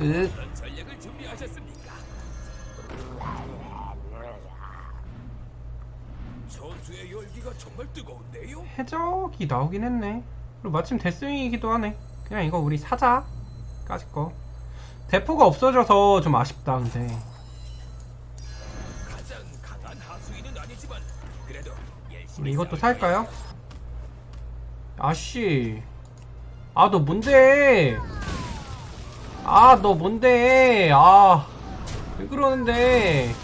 으 전략을 준비하셨습니까? 전투의 열기가 정말 뜨거운데요? 해적이 나오긴 했네 그리고 마침 데스윙이기도 하네 그냥 이거 우리 사자 까짓 거 대포가 없어져서 좀 아쉽다 근데 가장 강한 하수인은 아니지만 그래도 우리 이것도 살까요? 아씨 아 너 뭔데 아 너 뭔데 아 왜 그러는데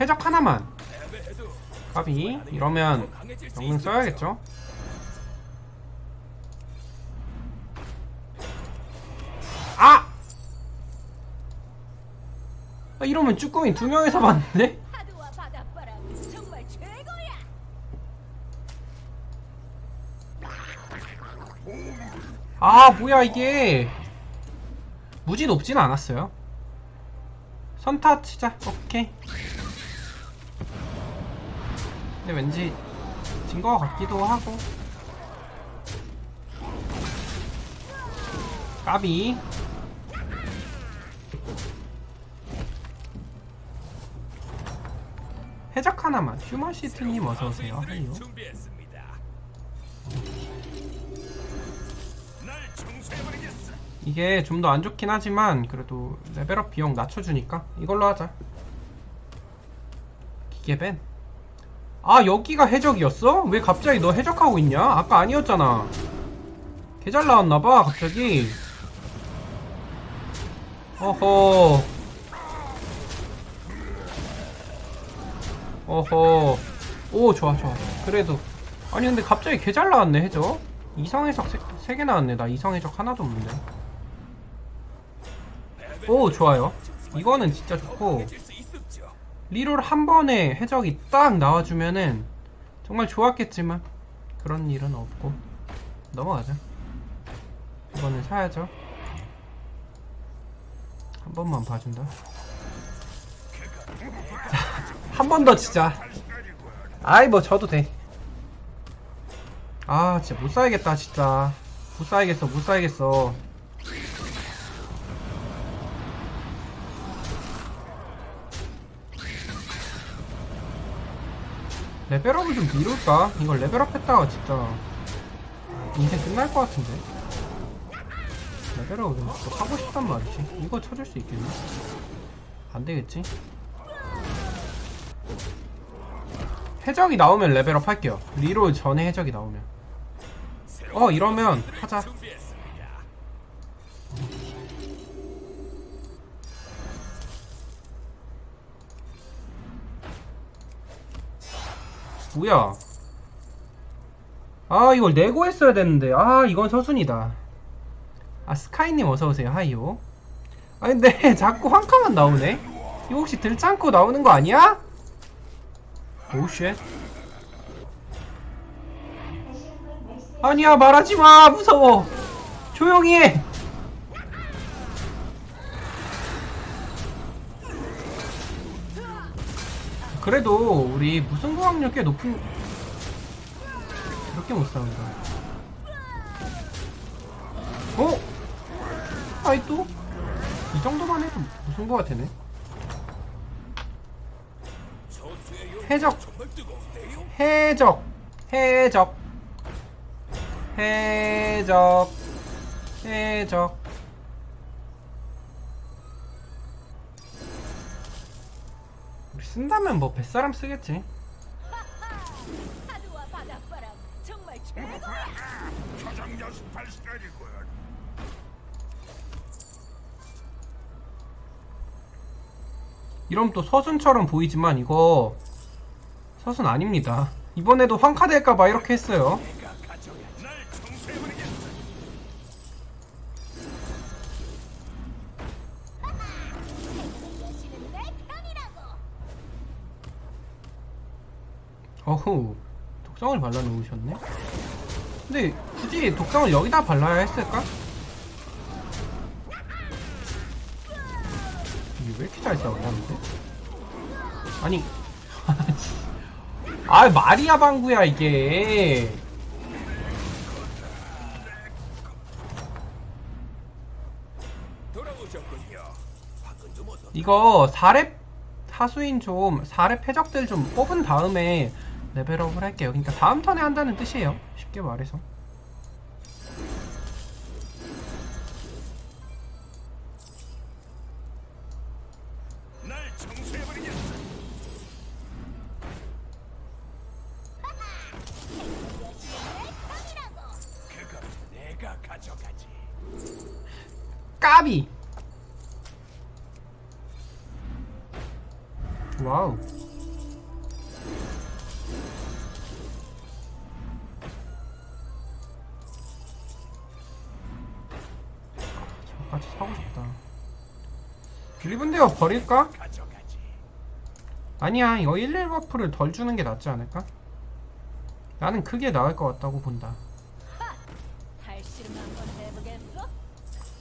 해적 하나만 까비 이러면 있습니다. 써야겠죠 아! 아 이러면 쭈꾸미 두 명이서 봤는데? 파도와 바닷바람 정말 최고야. 아 뭐야 이게. 무지 높진 않았어요. 선타 치자. 오케이. 근데 왠지 진 거 같기도 하고. 까비. 해적 하나만. 휴머시트님 어서오세요 이게 좀 더 안 좋긴 하지만 그래도 레벨업 비용 낮춰주니까 이걸로 하자. 기계벤 아 여기가 해적이었어? 왜 갑자기 너 해적하고 있냐? 아까 아니었잖아. 개 잘 나왔나봐 갑자기. 어허. 어허. 오 좋아 좋아. 그래도. 아니 근데 갑자기 개 잘 나왔네 해적 이성해적 3개 나왔네. 나 이성해적 하나도 없는데. 오 좋아요. 이거는 진짜 좋고. 리롤 한 번에 해적이 딱 나와주면은 정말 좋았겠지만 그런 일은 없고. 넘어가자. 이거는 사야죠. 한 번만 봐준다. 한 번 더 치자. 아이 뭐 져도 돼 아 진짜 못 사야겠다 진짜 못 사야겠어 못 사야겠어 레벨업을 좀 미룰까? 이걸 레벨업 했다가 진짜 인생 끝날 것 같은데 레벨업을 좀또 하고 싶단 말이지 이거 쳐줄 수 있겠니? 안 되겠지? 해적이 나오면 레벨업 할게요 리롤 전에 해적이 나오면 어 이러면 하자. 뭐야? 아 이걸 내고 했어야 됐는데. 아 이건 서순이다. 아 스카이님 어서오세요. 하이요. 아 근데 자꾸 한 칸만 나오네? 이거 혹시 들짱고 나오는 거 아니야? 오쉣 아니야 말하지 마. 무서워. 조용히 해. 그래도 우리 무슨 고학력 꽤 높은 그렇게 못 싸운다. 어? 아이 또? 이 정도만 해도 무슨 전투의 열기가 해적? 해적. 해적 해적 해적 우리 쓴다면 뭐 뱃사람 쓰겠지 파도와 바닷바람 정말 최고야. 초장 연습할 시간이군. 이러면 또 서순처럼 보이지만 이거 서순 아닙니다 이번에도 황카 될까봐 이렇게 했어요 어후 독성을 발라놓으셨네 근데 굳이 독성을 여기다 발라야 했을까? 이게 왜 이렇게 잘 싸우냐 근데? 아니 아 마리아 방구야 이게. 이거 4렙 사수인 좀 4렙 해적들 좀 뽑은 다음에 레벨업을 할게요. 그러니까 다음 턴에 한다는 뜻이에요. 쉽게 말해서. 까비! 와우 리븐데어 버릴까? 아니야 이거 11 버프를 덜 주는 게 낫지 않을까? 나는 그게 나을 것 같다고 본다 발씨름 한번 해보겠어?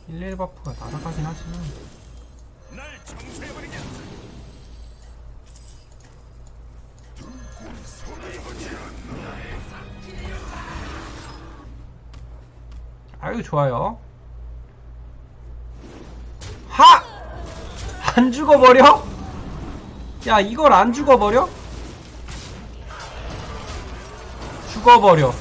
11 버프가 날아가긴 하지만. 아유 좋아요 하! 안 죽어버려? 야 이걸 안 죽어버려? 죽어버려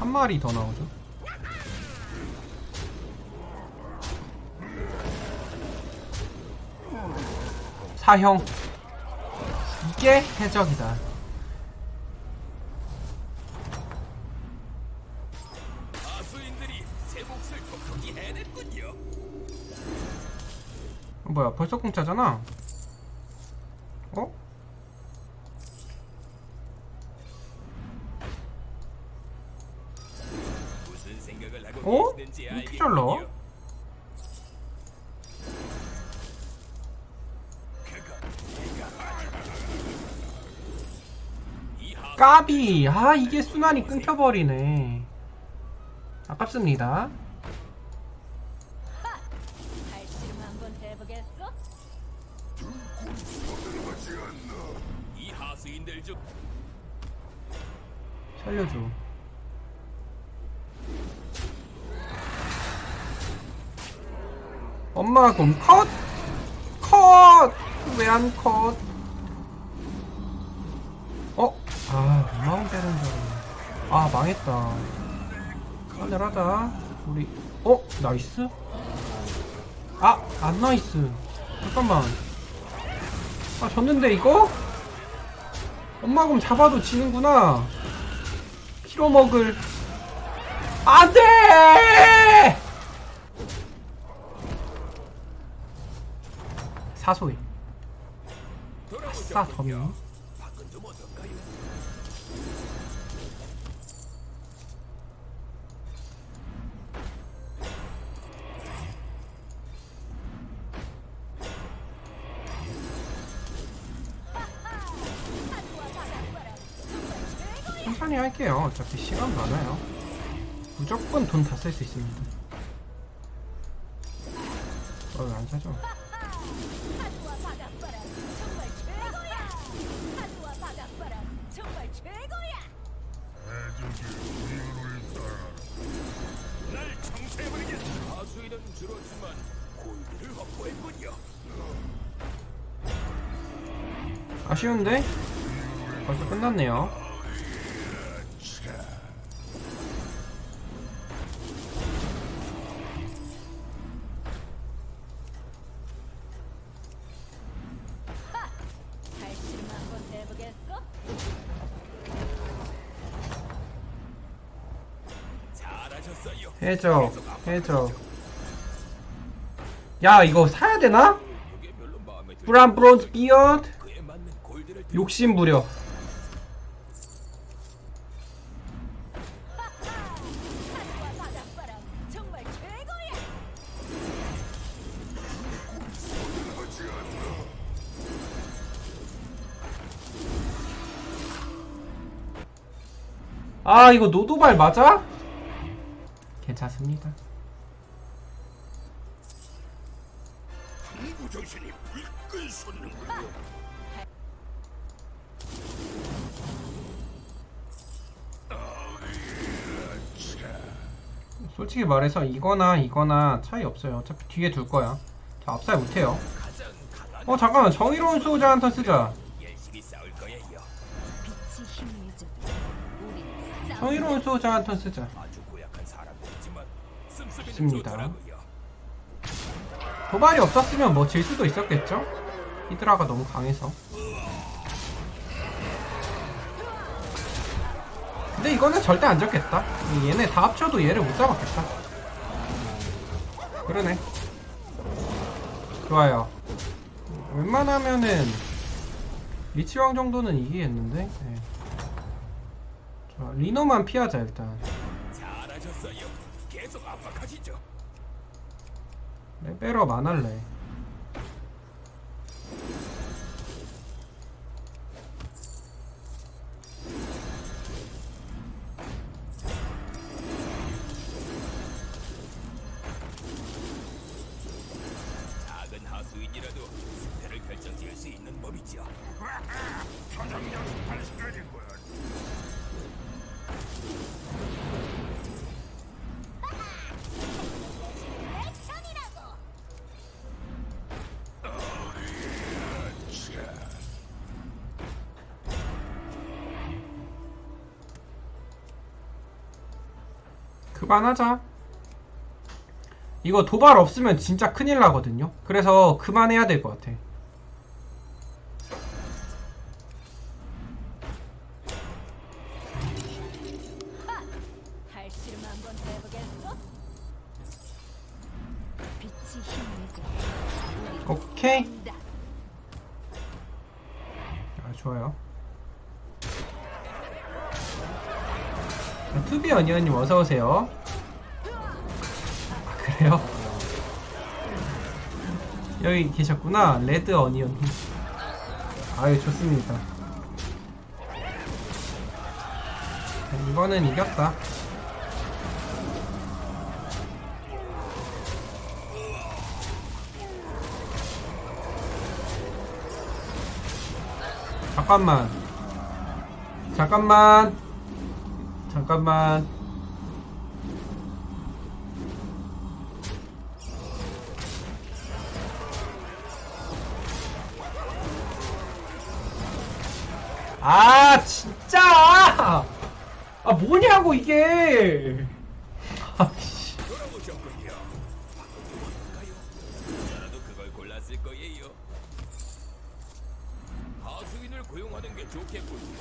한 마리 더 나오죠 사형 이게 해적이다 제 몫을 톡톡히 해냈군요. 어, 뭐야 벌써 공짜잖아 어? 무슨 생각을 하고 어? 계시는지 이렇게 잘 나와? 알겠군요. 그건 내가 가져가지. 이 하- 까비 아 이게 순환이 끊겨버리네 아깝습니다 살려줘 엄마 곰 컷! 컷! 왜 안 컷? 어? 아 엄마운 때리는 줄 알았네 아 망했다 하늘하다 우리 어? 나이스? 아! 안 나이스 잠깐만 아 졌는데 이거? 엄마 곰 잡아도 지는구나 키로 먹을 안돼 사소해 아싸 덤이 할게요. 어차피 시간 많아요. 무조건 돈 다 쓸 수 있습니다. 어 안 사죠. 하늘과 바닷바람 정말 최 해적 해적 야 이거 사야 되나? 이게 별로 마음에 들지 브란 브론즈 비어드 욕심 부려! 아 이거 노도발 맞아? 괜찮습니다 불끈 솟는군요. 솔직히 말해서 이거나 이거나 차이 없어요. 어차피 뒤에 둘 거야. 저 압살 못해요. 어 잠깐만 정의로운 수호자 한턴 쓰자. 정의로운 수호자 한턴 쓰자. 좋더라고요. 도발이 없었으면 뭐 질 수도 있었겠죠? 히드라가 너무 강해서. 근데 이거는 절대 안 잡겠다. 얘네 다 합쳐도 얘를 못 잡았겠다. 그러네. 좋아요. 웬만하면은 리치왕 정도는 이기겠는데. 네. 자, 리노만 피하자 일단. 잘하셨어요. 계속 압박하시죠. 레벨업 안 할래. 그만하자. 이거 도발 없으면 진짜 큰일 나거든요. 그래서 그만해야 될 것 같아. 아, 투비 어니언님 어서오세요. 아, 그래요? 여기 계셨구나. 레드 어니언님. 아유, 좋습니다. 자, 이거는 이겼다. 잠깐만. 잠깐만. 잠깐만. 아, 진짜! 아, 뭐냐고, 이게! 아, 씨. 돌아오셨군요. 바꿔볼까요? 저라도 그걸 골랐을 거예요. 하수인을 고용하는 게 좋겠군요.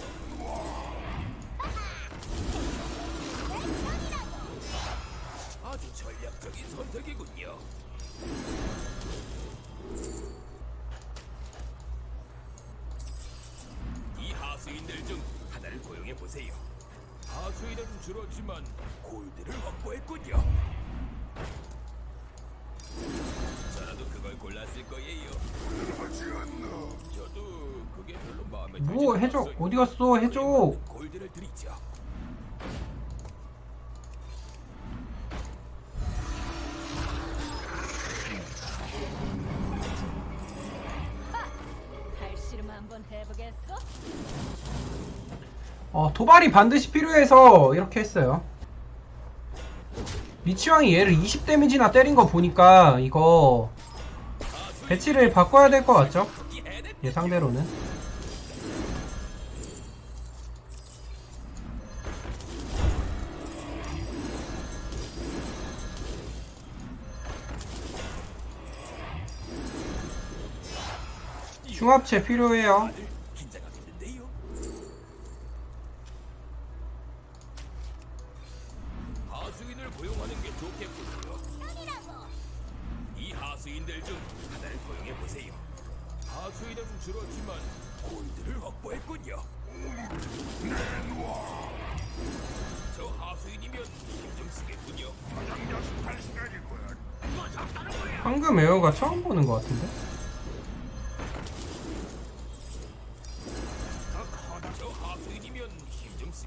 아주 전략적인 선택이군요. 이 하수인들 중 하나를 고용해 보세요. 하수인은 줄었지만 골드를 확보했군요. 저라도 그걸 골랐을 거예요. 저도 그게 별로 마음에 들지 뭐, 해줘. 않았어요. 어디 갔어? 해줘. 골드를 드리죠. 어, 도발이 반드시 필요해서 이렇게 했어요. 리치왕이 얘를 20 데미지나 때린 거 보니까 이거 배치를 바꿔야 될 것 같죠? 예상대로는. 흉합체 필요해요.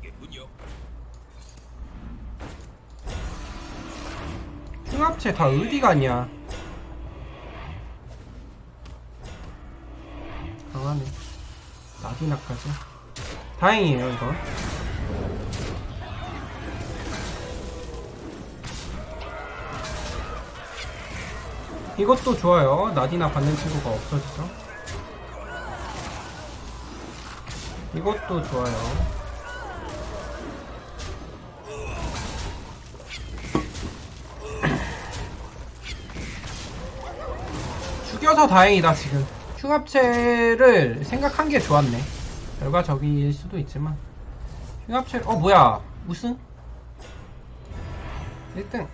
쓰겠군요. 흉합체 다 어디 갔냐? 강하네. 나디나까지. 다행이에요, 이거. 이것도 좋아요. 나디나 받는 친구가 없어지죠. 이것도 좋아요. 죽여서 다행이다 지금. 흉합체를 생각한 게 좋았네. 결과적일 수도 있지만. 흉합체 어 뭐야. 우승 1등